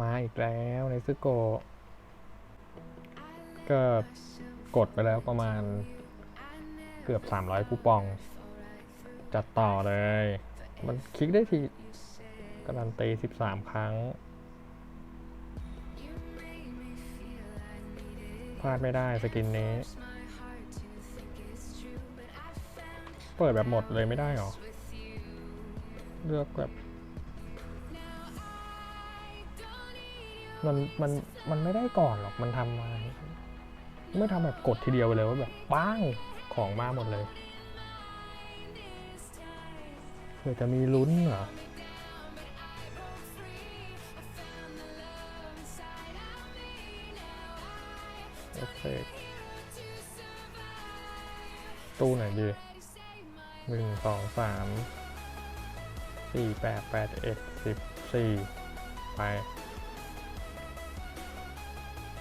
มาอีกแล้วในซึโกก็กดไปแล้วประมาณเกือบ 300 คูปอง จัดต่อเลย มันคลิกได้ทีการันตี 13 ครั้งพลาดไม่ได้สกินนี้ เปิดแบบหมดเลยไม่ได้หรอ เลือกแบบ มันมันมันไม่ได้ก่อนหรอกมันทำมาเมื่อทำแบบกดทีเดียวไปเลยว่าแบบป้างของมาหมดเลยเผื่อจะมีลุ้นเหรอโอเคตู้ไหนดีหนึ่งสองสามสี่แปดแปดเอ็ดสิบสี่ไป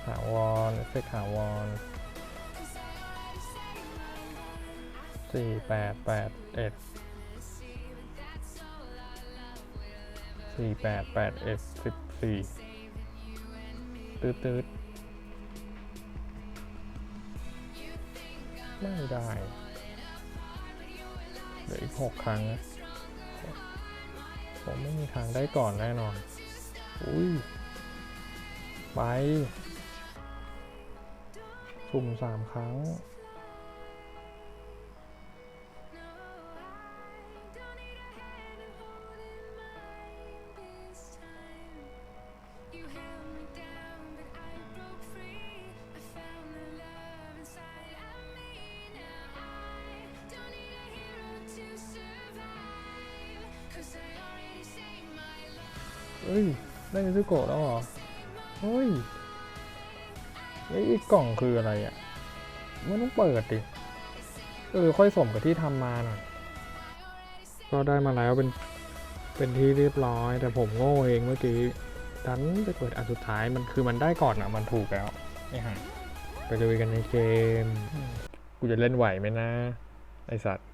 ถาวรเอฟเฟกถาวรสี่แปดแปดเอ็ดสี่แปดแปดเอ็ดสิบสี่ตืดตืดไม่ได้เหลืออีกหกครั้งผมไม่มีทางได้ก่อนแน่นอน อุ้ย ไป สุ่มสามครั้ง เฮ้ย ได้นิซุโกะแล้วเหรอ เฮ้ย ไอ้อีกกล่องคืออะไรอะไม่ต้องเปิดดิเออค่อยสมกับที่ทำมาหน่อยก็ได้มาแล้วเป็นเป็นที่เรียบร้อย แต่ผมโง่เองเมื่อกี้ดันไปเปิดอันสุดท้ายมันคือมันได้ก่อนอะ มันถูกแล้วไม่ห่างไปดูกันในเกม กูจะเล่นไหวไหมนะ ไอสัตว์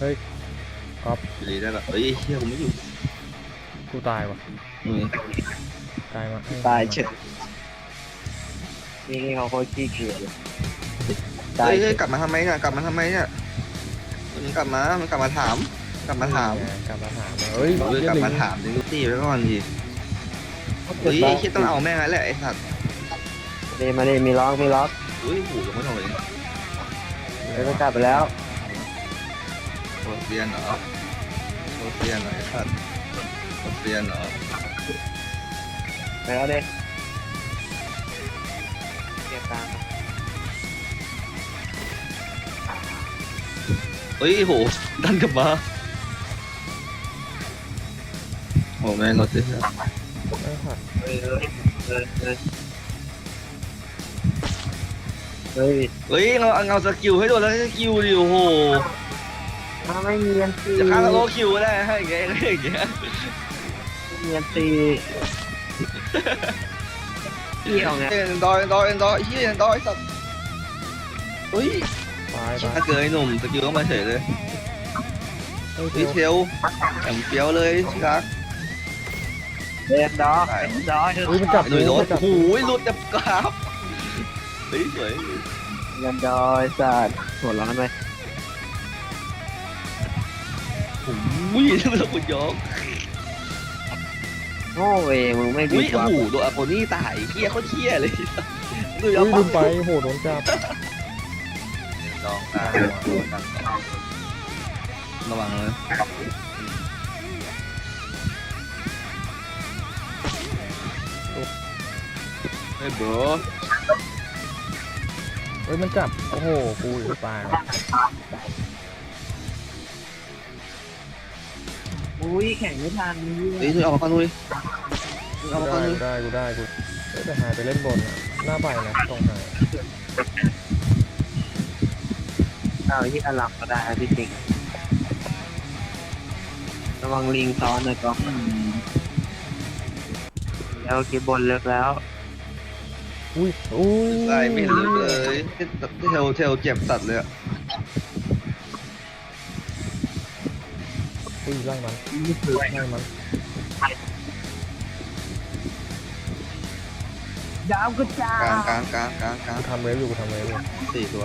เฮ้ยก๊อฟดีได้ละเฮ้ยเฮียผมไม่อยู่ กูตายวะอืมตายมาตายเฉย นี่เขาโคตรขี้เกียจเลยตาเฮ้ยยเฉเฮ้ยยกลับมาทำไมเนี่ยกลับมาทำไมเนี่ยมันกลับมามันกลับมาถาม กลับมาถามกลับมาถามเฮ้ยเฮ้ยกลับมาถามดิลูกตี้ไว้ก่อนดิเฮ้ยคิดต้องเอาแม่งแล้วแหละไอ้สัตว์เดมาเดมีล็อกมีล็อกเฮ้ยหูยังไม่ทำเลยเดี๋ยวก็กลับไปแล้ว โคตรเซียนเหรอโคตรเซียนเหรอไอ้สัตว์โคตรเซียนเหรอไปแล้วเด้ เก็บตังค์เฮ้ยโหดันกลับมาโอ้แม่งรถดิไม่หักเฮ้ยเฮ้ยเฮ้ยเฮ้ยเฮ้ยเฮ้ยเราเอาสกิลให้โดนแล้วสกิลดิโอ้โหถ้าไม่มีเงินตีจะฆ่าโลคิวก็ได้ให้อย่างเงี้ยอย่างเงี้ยไม่มีเงินตี เกี่ยวไงเอ็นดอยเอ็นดอยเอ็นดอยเฮียเอ็นดอยสัตว์เฮ้ยตายไปถ้าเกิดไอ้หนุ่มสกิลก็มาเฉยเลยเฮ้ยเฮ้ยเทลอย่างเฟี้ยวเลยชิรักเดินดอกดอกเฮ้ยมันจับไอ้หนุ่ยโดนจับโอ้โหหลุดจับกราฟเฮ้ยสวยเงินดอยสัตว์หัวร้อนไหมโอ้ยทำไมเราคุณยก โง่เว้ยมึงไม่ดีอุ้ยกโอ้ว่าโหโดนอาโคนี่ตายเฮี้ยโคตรเฮี้ยเลยดูเฮ้ยแล้วลืมไปโหโดนจับลองตามระวังเลยเฮ้ยโบรเฮ้ยมันจับโอ้โหกูอยู่ตายว่ะ อุ้ยแข่งไม่ทันเฮ้ยนุ้ยเอามาก่อนนุ้ยนุ้ยเอากูมาก่อนได้นุ้ยกูได้กูได้กูเฮ้ยแต่หายไปเล่นบนอะหน้าไปนะตรงหายเอาที่อลัมก็ได้พี่จริงระวังลิงซ้อนนะก็แล้วเก็บบนเลิกแล้วอุ้ยอุ้ยไล่ไม่เห็นลึกเลยเทลเทลเจ็บสัตว์เลยอะ อุ้ยไล่มันไล่มันยาวกระจากลางกลางกลางกลางกลางทำเวฟอยู่กูทำเวฟอยู่สี่ตัว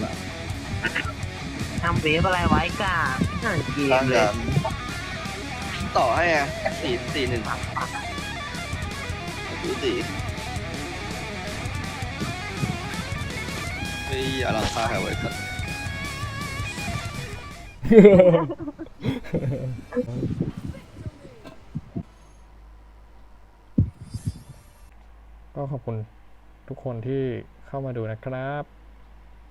แหละทำเวฟอะไรไว้กาไม่เกมางเลจะยต่อให้อะสี่สี่หนึ่งสี่สี่เฮ้อลังค่าแหวไว้สัตว์ ก็ขอบคุณทุกคนที่เข้ามาดูนะครับ